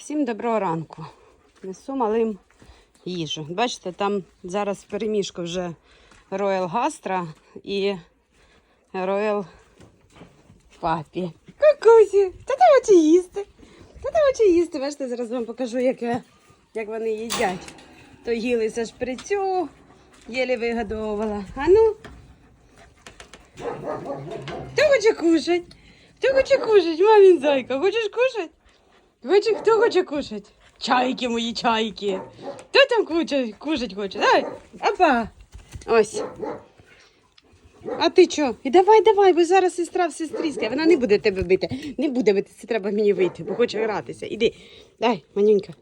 Всім доброго ранку. Несу малим їжу. Бачите, там зараз перемішка вже Royal Gastro і Royal Папі. Кукусі, та ти хоче їсти. Та ти хоче їсти. Бачите, зараз вам покажу, як, я- як вони їдять. То їлися шприцю, єлі вигодовувала. А ну. Хто хоче кушать? Хто хоче кушать? Мамін зайка, хочеш кушать? Хоче, хто хоче кушать? Чайки мої чайки. Хто там кушать, кушать хоче? Давай. Опа. Ось. А ти що? І давай, давай, бо зараз сестра в сестрі Вона не буде тебе бити. Не буде бити, це треба мені вийти, бо хоче гратися. Іди. Дай, манюнька.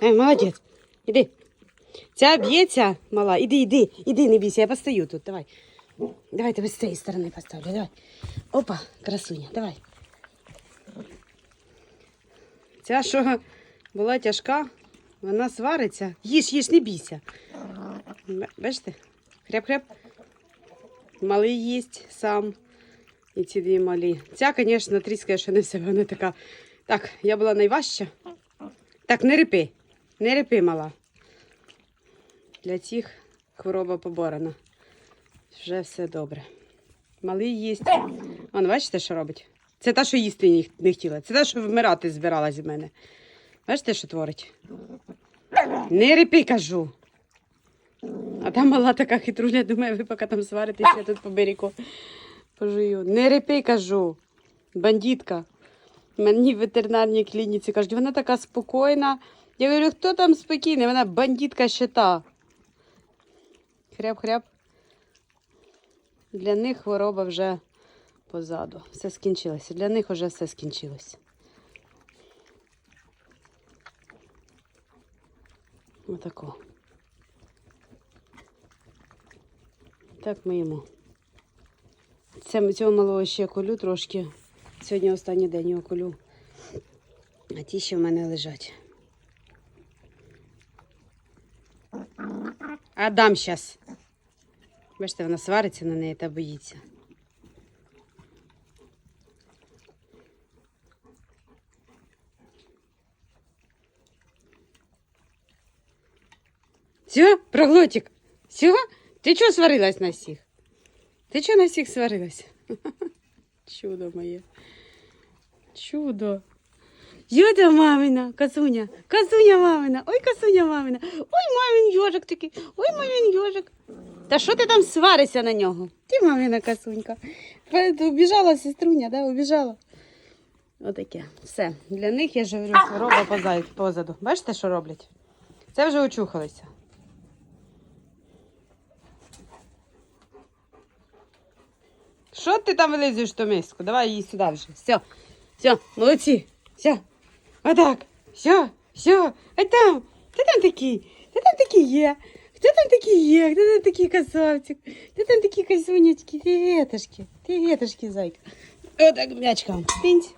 Дай, молодець. Іди. Ця б'ється, мала. Іди, іди, іди, не бійся, я постою тут. Давай. Давай тебе з цієї сторони поставлю. Давай. Опа, красуня, давай. Ця, що була тяжка, вона свариться. Їж, їж, не бійся. Бачите? Хряб-хряб. Малий їсть сам. І ці дві малі. Ця, звісно, тріскає, що не все, вона така. Так, я була найважча. Так, не рипи. Не рипи, мала. Для цих хвороба поборена. Вже все добре. Малий їсть. Вон, бачите, що робить? Це та, що їсти не- хотіла. Це та, що вмирати збиралась з мене. Бачите, що творить? Не рипи, кажу. А там мала така хитруля, думає, ви поки там сваритесь, я тут по берегу пожую. Не рипи, кажу. Бандитка. Мені в ветеринарній клініці кажуть, вона така спокійна. Я говорю, хто там спокійний? Вона бандитка щита. Хряб-хряб. Для них хвороба вже позаду. Все скінчилося. Для них вже все скінчилося. Отако. Так ми їмо. Це, цього малого ще колю трошки. Сьогодні останній день його колю. А ті ще в мене лежать. А дам щас. Бачите, вона свариться на неї та боїться. Все, проглотик. Все? Ти чого сварилась на всіх? Ти чого на всіх сварилась? Чудо моє. Чудо. Юда мамина, косуня, косуня мамина, ой, косуня мамина, ой, мамин йожик такий, ой, мамин йожик. Та що ти там сваришся на нього? Ти мамина косунька. Убіжала сеструня, да, убіжала. Отаке. Все. Для них я ж говорю, хвороба поза- позаду. Бачите, що роблять? Це вже очухалися. Що ти там вилизуєш в ту миску? Давай її сюди вже. Все, все, молодці. Все. Отак. Все, все. А там, хто там такий? Хто там такий є? Хто там такий є? Хто там такий красавчик? Хто там такі косунечки? Привітушки. Привітушки, зайка. Отак м'ячком. Пінць.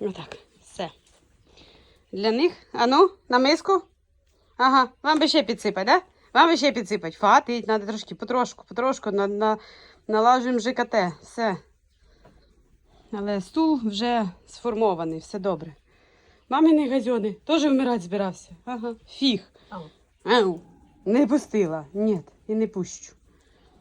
Отак. Все. Для них. А ну, на миску. Ага, вам би ще підсипати, да? Вам ще підсипати. Хватить, треба трошки, потрошку, потрошку на, на, налажуємо ЖКТ. Все. Але стул вже сформований, все добре. Маминий газьони теж вмирати збирався. Ага. Фіг. Ау. Не пустила. Ні, і не пущу.